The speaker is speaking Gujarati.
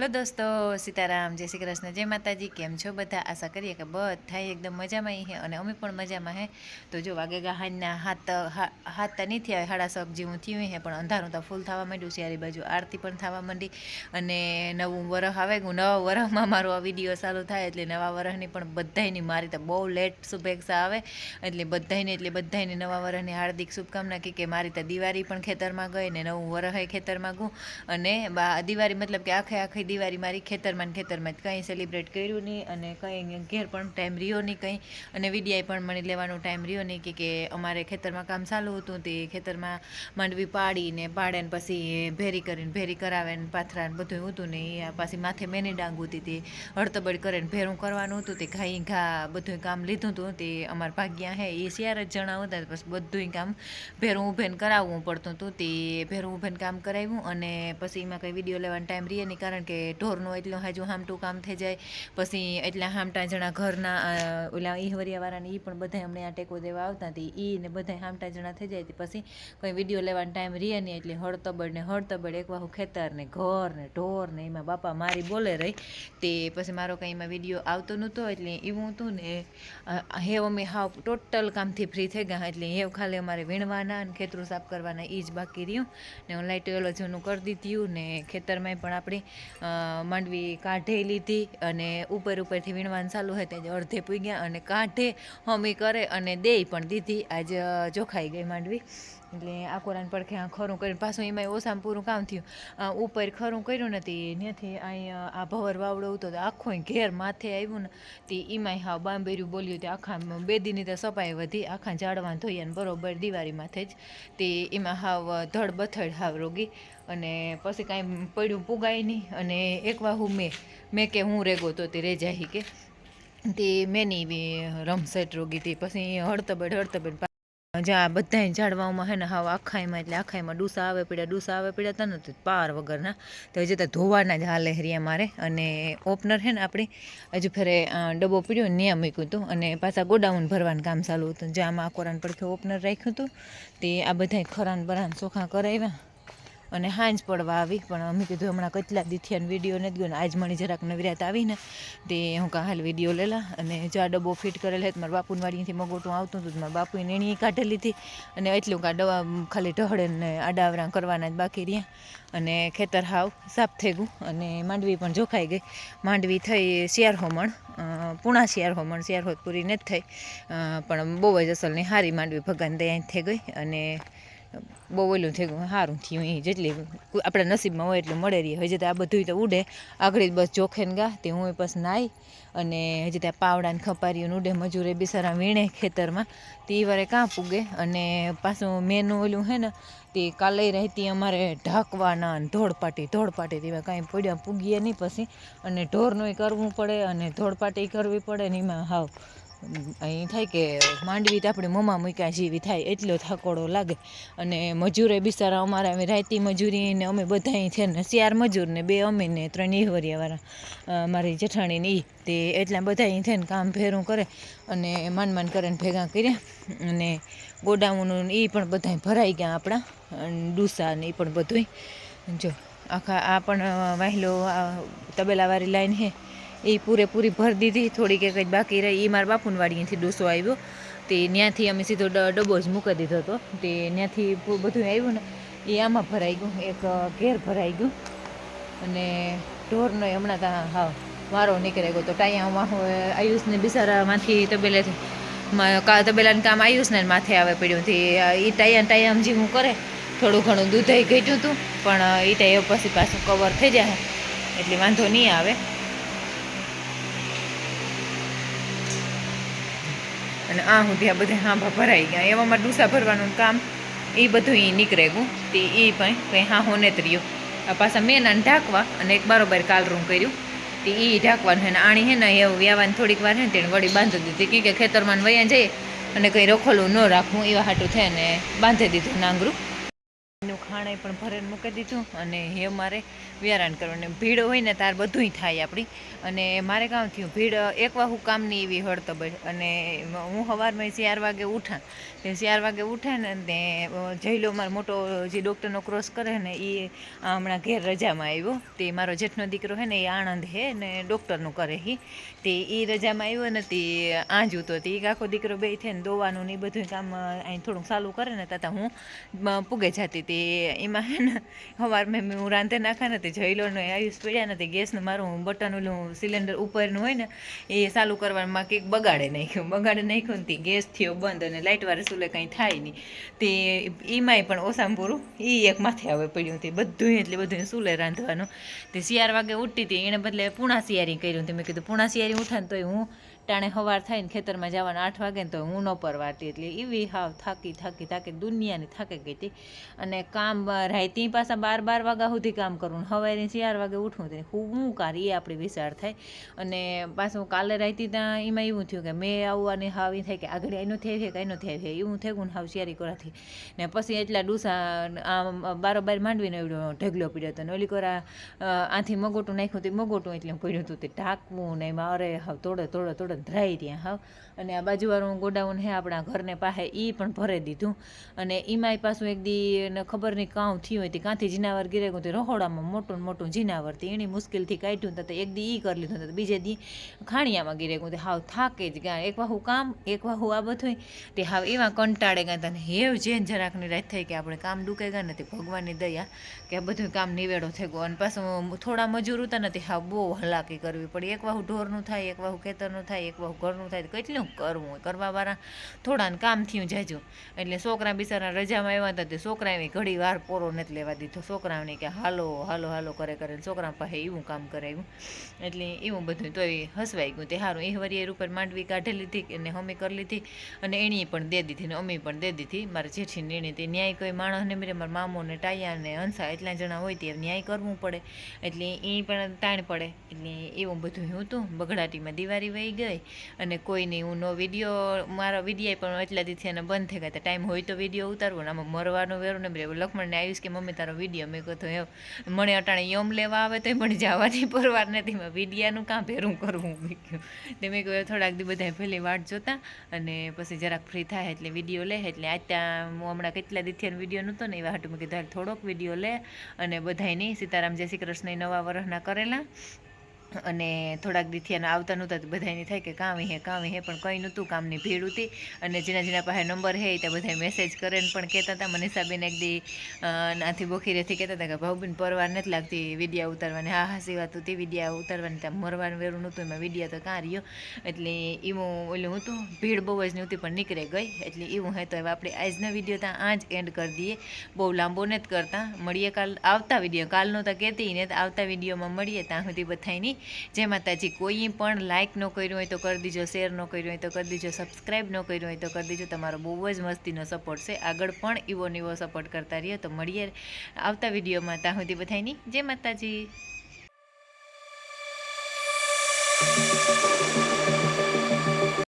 હલો દોસ્તો, સીતારામ, જય શ્રી કૃષ્ણ, જય માતાજી, કેમ છો બધા? આશા કરીએ કે બધા એકદમ મજામાં હે અને અમે પણ મજામાં હે. તો જો વાગે ગા હાજના હાથ હા- હાથ તો નહીં થયા, હાડા સક જેવું થયું હે, પણ અંધારું તો ફૂલ થવા માંડ્યું છે બાજુ આરતી પણ થવા માંડી. અને નવું વરહ આવે ગયું નવા વરહમાં મારો આ વીડિયો ચાલુ થાય, એટલે નવા વરહની પણ બધાયની મારી તો બહુ લેટ શુભેચ્છા આવે. એટલે બધાયને એટલે બધાયને નવા વરહની હાર્દિક શુભકામના કે મારી તો દિવાળી પણ ખેતરમાં ગઈ ને નવું વરહ ખેતરમાં ગયું. અને દિવાળી મતલબ કે આખે આખી દિવાળી મારી ખેતરમાં ખેતરમાં જ કંઈ સેલિબ્રેટ કર્યું નહીં અને કંઈ ઘેર પણ ટાઈમ રહ્યો નહીં કંઈ. અને વિડિયાએ પણ મને લેવાનો ટાઈમ રહ્યો નહીં કે કે અમારે ખેતરમાં કામ ચાલુ હતું તે ખેતરમાં માંડવી પાડીને પાડે ને પછી ભેરી કરીને, ભેરી કરાવે ને પાથરા ને બધું હતું ને એ પાછી માથે મેની ડાંગ હતી તે હળતબડ કરે ને ભેરું કરવાનું હતું તે ઘાઈ ઘા બધું કામ લીધું હતું તે અમારા ભાગ્યા હે એ શિયાર જ જણા હતા પછી બધું કામ ભેરું ઊભેન કરાવવું પડતું હતું તે ભેરું ઊભેન કામ કરાવ્યું અને પછી એમાં કંઈ વીડિયો લેવાનો ટાઈમ રહીએ નહીં કારણ કે ઢોરનું એટલું હજુ હામટું કામ થઈ જાય. પછી એટલા હામટા જણા ઘરના ઓલા ઈહવરિયાવાળાને એ પણ બધા અમને આ ટેકો દેવા આવતા હતી એ ને બધા હામટા જણા થઈ જાય. પછી કોઈ વીડિયો લેવાનો ટાઈમ રહીએ નહીં એટલે હળતબડ ને હળતબડ એક વાહુ ખેતર ને ઘર ને ઢોર ને એમાં બાપા મારી બોલે રહી. તે પછી મારો કંઈ એમાં વીડિયો આવતો નહોતો એટલે એવું હતું ને હે અમે હાવ ટોટલ કામથી ફ્રી થઈ ગયા એટલે હેવ ખાલી અમારે વીણવાના અને ખેતરું સાફ કરવાના એ જ બાકી રહ્યું. ને હું લાઇટ ઓલો જૂનું કરી દીધું ને ખેતરમાં પણ આપણી માંડવી કાઢે લીધી અને ઉપર ઉપરથી વીણવાનું ચાલુ હોય ત્યાં અડધે પૂગ્યા અને કાઢે હમી કરે અને દે પણ દીધી. આજ જોખાઈ ગઈ માંડવી. એટલે આકોરાન પડખે આ ખરું કરીને પાછું એમાં ઓછામાં પૂરું કામ થયું. ઉપર ખરું કર્યું નથી ત્યાંથી અહીંયા આ ભવર વાવડો હતો તો આખો ઘેર માથે આવ્યું ને તે એમાંય હા બાંબેર્યું બોલ્યું તે આખા બે દીની તો સપાઈ વધી, આખા ઝાડવાન ધોઈએ ને બરોબર દિવાળી માથે જ તે એમાં હાવ ધડ બથડ હાવ રોગી. અને પછી કાંઈ પડ્યું પુગાય નહીં. અને એક વાહુ મેં મેં કે હું રેગો તો તે રેજાહી કે. તે મેની રમસેટ રોગી હતી પછી હળતબડ હળતબડ જ્યાં બધા ઝાડવામાં હે ને હાવ આખાઈમાં એટલે આખાઈમાં ડૂસા આવે પડ્યા ડૂસા આવે પડ્યા તો પાર વગરના. તો હજી તો ધોવાના જ હાલે હરિયા મારે. અને ઓપનર છે ને આપણે, હજુ ફેરે ડબ્બો પીડ્યો ને ત્યાં મૂક્યું હતું અને પાછા ગોડાઉન ભરવાનું કામ ચાલુ હતું. જ્યાં આમાં કોરાન પડખે ઓપનર રાખ્યું હતું, તે આ બધા ખરાન બરાન ચોખા કરાવ્યા અને હાંજ પડવા આવી, પણ અમે કીધું હમણાં કેટલા દીથિયાનો વીડિયો નથી ગયો ને આજ મણી જરાક નવરાત આવીને તે હું કાં હાલ વીડિયો લેલા અને જો આ ડબ્બો ફિટ કરેલ હતો મારા બાપુની વાડીથી મગોટું આવતું હતું મારા બાપુએ નેણી કાઢી હતી અને એટલું કાં દવા ખાલી ઢહળે ને આડાવરા કરવાના જ બાકી રહ્યા. અને ખેતર હાવ સાફ થઈ ગયું અને માંડવી પણ જોખાઈ ગઈ. માંડવી થઈ શિયાર હોમણ પૂણા શિયાર હોમણ શિયાર હોત પૂરી નથી થઈ. પણ બહુ જ અસલની હારી માંડવી ભગવાન દયા થઈ ગઈ અને બહુ ઓલું થઈ સારું થયું એ જેટલી આપણા નસીબમાં હોય એટલું મળે રહીએ હજી તો આ બધું તો ઉડે. આગળ બસ જોખેન ગા, તે હું પછી નાઈ અને હજી ત્યાં પાવડાને ખપારીઓને ખપારીઓ ઉડે, મજૂરે બિસારા વીણે ખેતરમાં. તે વારે કાં પૂગે? અને પાછું મેનું ઓલું હે ને, તે કાલે રહેતી અમારે ઢાંકવાના ધોળપાટી ધોળપાટી તેવા કાંઈ પડ્યા પૂગીએ નહીં પછી. અને ઢોરનું કરવું પડે અને ધોળપાટી કરવી પડે ને એમાં હાવ અહીં થાય કે માંડવી તો આપણે મમા મૂક્યા જેવી થાય, એટલો થાકોડો લાગે. અને મજૂરે બિચારા અમારા, અમે રાયતી મજૂરી ને અમે બધા છે ને શિયાર મજૂર ને બે, અમે ને ત્રણ ઈહવરિયાવાળા મારી જેઠાણી ને ઈ. તે એટલા બધા અહીં થઈને કામ ફેરું કરે અને માંડ માંડ કરે ને ભેગા કર્યા. અને ગોડાઉન એ પણ બધા ભરાઈ ગયા આપણા ડૂસા ને એ પણ બધુંય. જો, આખા આ પણ વાહેલો તબેલાવાળી લાઈન હે એ પૂરેપૂરી ભરી દીધી. થોડીક જ બાકી રહી. એ મારા બાપુની વાડીએથી ડોસો આવ્યો તે ત્યાંથી અમે સીધો ડબ્બો જ મૂકી દીધો હતો. તે ત્યાંથી બધું આવ્યું ને, એ આમાં ભરાઈ ગયું. એક ઘેર ભરાઈ ગયું. અને ઢોરનો હમણાં ત્યાં હા, વારો નીકળી ગયો. તો હવે આયુષને બિસારામાંથી કા, તબેલાનું કામ આયુષને માથે આવે પડ્યું. તે એ ટાયામ જે હું કરે. થોડું ઘણું દૂધાઈ ઘટ્યું હતું પણ એ ટાઈમ પછી પાછું કવર થઈ જાય. એટલે વાંધો નહીં આવે. અને આ હું ત્યાં બધા હાંભા ભરાઈ ગયા. એવામાં ડૂસા ભરવાનું કામ એ બધું એ નીકળે ગયું. તે એ પણ કંઈ હા હોને જ રહ્યું. આ પાછા મેં એને ઢાંકવા અને એક બારોબાર કાલરું કર્યું. તે એ ઢાંકવાનું હે ને આણી હે ને એવું વ્યાવાની થોડીક વાર હે ને તેને વળી બાંધી દીધી. કે ખેતરમાં વયા જઈએ અને કંઈ રખોલું ન રાખવું એવા હાટું થાય ને બાંધી દીધું નાંગરું. એનું ખાણે પણ ભરેને મૂકી દીધું અને હે મારે વ્યારાણ કરવાનું. ભીડ હોય ને તાર બધુંય થાય આપણી. અને મારે કામ થયું? ભીડ, એક વાહુ કામની એવી હળતબ અને હું સવારમાં ચાર વાગે ઉઠા. તે ચાર વાગે ઉઠે ને તે જઈલો મારો મોટો જે ડૉક્ટરનો ક્રોસ કરે ને એ હમણાં ઘેર રજામાં આવ્યો. તે મારો જેઠનો દીકરો હે ને એ આણંદ હે ને ડૉક્ટરનું કરે હી. તે એ રજામાં આવ્યો ને તે આંજું તો તે આખો દીકરો બે થઈને દોવાનું ને એ બધું કામ અહીં થોડુંક ચાલુ કરે ને તથા હું પૂગે જતી તે એમાં હે ને સવારમાં મેં હું રાંધે નાખા નથી જઈલો ને આયુષ પડ્યા નથી ગેસનું મારું બટન સિલિન્ડર ઉપરનું હોય ને, એ ચાલુ કરવામાં કંઈક બગાડે નાખ્યું. બગાડે નાખ્યું તે ગેસ થયો બંધ અને લાઇટવાળા સુલે કંઈ થાય નહીં. તે એમાંય પણ ઓછામાં પૂરું એ એક માથે આવે પડ્યું તે બધું એટલે બધું સુલે રાંધવાનું. તે શિયાર વાગે ઉઠતી હતી, એને બદલે પૂણા શિયારી કર્યું તે મેં કીધું પૂણા શિયારી ઉઠાને તો હું ટાણે સવાર થાય ને ખેતરમાં જવાનું આઠ વાગે ને તો હું ન પરવારતી. એટલે એવી હાવ થાકી થાકી થાકી દુનિયાની થાકી ગઈ હતી. અને કામ રાયતી પાછા બાર બાર વાગ્યા સુધી કામ કરવું સવારે ચાર વાગે ઉઠવું તે હું કાર એ આપણી વિચાર થાય. અને પાછું કાલે રાયતી ત્યાં એમાં એવું થયું કે મેં આવવાની હાવ એ થાય કે આગળ એનું થઈ છે કે એનું થઈ છે એવું થઈ ગયું હાવ શિયારી કરાથી. ને પછી એટલા ડૂસા આમ બારોબાર માંડવીને એવડો ઢગલો પીડ્યો હતો ને ઓલી કોરા આથી મગોટું નાખ્યું તે મગોટું એટલે પડ્યું હતું તે ઢાંકવું ને એમાં અરે હાવ તોડે તોડે તોડે ધરાઈ રહ્યા હાવ અને આ બાજુવાળું ગોડાઉન હે, આપણા ઘરને પાસે એ પણ ભરી દીધું. અને એમાંય પાછું એક દી એને ખબર નહીં કાં થયું હોય તે કાંથી જીનાવર ગયું તે રહોડામાં મોટું મોટું જીનાવર તે એની મુશ્કેલથી કાઢ્યું તો એક દી ઈ કરી લીધું તો બીજે દી ખાણિયામાં ગયું તે હાવ થાકે જ ગયા. એક વાહુ કામ, એક વાહુ આ બધું તે હાવ એવા કંટાળે ગયા તને હેવ જેન જરાકની રાત થઈ કે આપણે કામ ડૂકે ગયા નથી ભગવાનની દયા કે આ બધું કામ નિવેડો થઈ ગયો. અને પાછું થોડા મજૂર હતા ને તે હાવ બહુ હલાકી કરવી પડી. એક વાહુ ઢોરનું થાય, એક વાહુ ખેતરનું થાય એક વાહુ ઘરનું થાય, તો કેટલું કરવું હોય કરવાવાળા થોડાને કામ થયું જાજુ. એટલે છોકરા બિચારા રજામાં આવ્યા હતા, તે છોકરાએ ઘડી વાર પોરો નથી લેવા દીધો. છોકરાઓને કે, હાલો હાલો હાલો, કરે કરે. છોકરા પાસે એવું કામ કરાવ્યું. એટલે એવું બધું તોય હસવાઈ ગયું. તે સારું એ વરી ઉપર માંડવી કાઢી લીધી અને અમે કરી લીધી અને એણીએ પણ દે દીધી ને અમે પણ દે દીધી. મારા જેઠીને એણી તે ન્યાય કોઈ માણસને મેરે મારા મામો ને ટાયા ને હંસા એટલા જણા હોય તે ન્યાય કરવું પડે. એટલે એ પણ તાણ પડે. એટલે એવું બધું હતું. બગડાટીમાં દિવાળી વહી ગઈ. અને કોઈને હું નો વીડિયો મારા વિડીયા પણ એટલા દીથી એને બંધ થઈ ગયા હતા. ટાઈમ હોય તો વીડિયો ઉતારવો ને આમાં મરવાનું વેરું ને લખમણને આવીશ કે મમ્મી, તારો વીડિયો મેં કહ્યું એમ. મને અટાણે યમ લેવા આવે તો મને જવાની પરવાર નથી. મેં વિડીયાનું કાં ભેરું કરવું. મેં કહ્યું તે મેં કહ્યું થોડાક દી બધા પહેલી વાટ જોતા અને પછી જરાક ફ્રી થાય એટલે વીડિયો લે. એટલે આજ ત્યાં હું હમણાં કેટલા દીથી વીડિયો નહોતો ને એવા હાટું મેં કીધું થોડોક વીડિયો લે. અને બધાય નહીં સીતારામ, જય શ્રી કૃષ્ણ નવા વર્ષના કરેલા. અને થોડાક દીથી એને આવતા નહોતા તો બધાને થાય કે કામ હે કામ હે, પણ કંઈ નહોતું, કામની ભીડ હતી. અને જેના જેના પાસે નંબર હે તે બધા મેસેજ કરે ને પણ કહેતા હતા મનીષાબેન એક દી નાથી બોખીરેથી કહેતા હતા કે ભાવબેન પરવાર નથી લાગતી વિડીયા ઉતારવાની. હા હા વાત હતી, વિડીયા ઉતારવાની. ત્યાં મરવાનું વેરું નહોતું, એમાં વિડીયા તો કાં રહ્યો. એટલે એવું ઓલું હતું, ભીડ બહુ જ નહોતી, પણ નીકળે ગઈ. એટલે એવું હે તો હવે આપણે આજનો વીડિયો ત્યાં આ જ એન્ડ કરી દઈએ. બહુ લાંબો નથી કરતા. મળીએ કાલ, આવતા વીડિયો. કાલનો તો કહેતી ને આવતા વિડીયોમાં મળીએ. ત્યાં સુધી બધાયની જય માતાજી. કોઈ પણ લાઇક ન કર્યું હોય તો કરી દીજો શેર ન કર્યું હોય તો કરી દીજો સબસ્ક્રાઈબ ન કર્યું હોય તો કરી દીજો. તમારો બહુ જ મસ્તીનો સપોર્ટ છે. આગળ પણ એવો ને એવો સપોર્ટ કરતા રહ્યો તો મળીએ આવતા વિડીયોમાં ત્યાં સુધી બધાની જય માતાજી.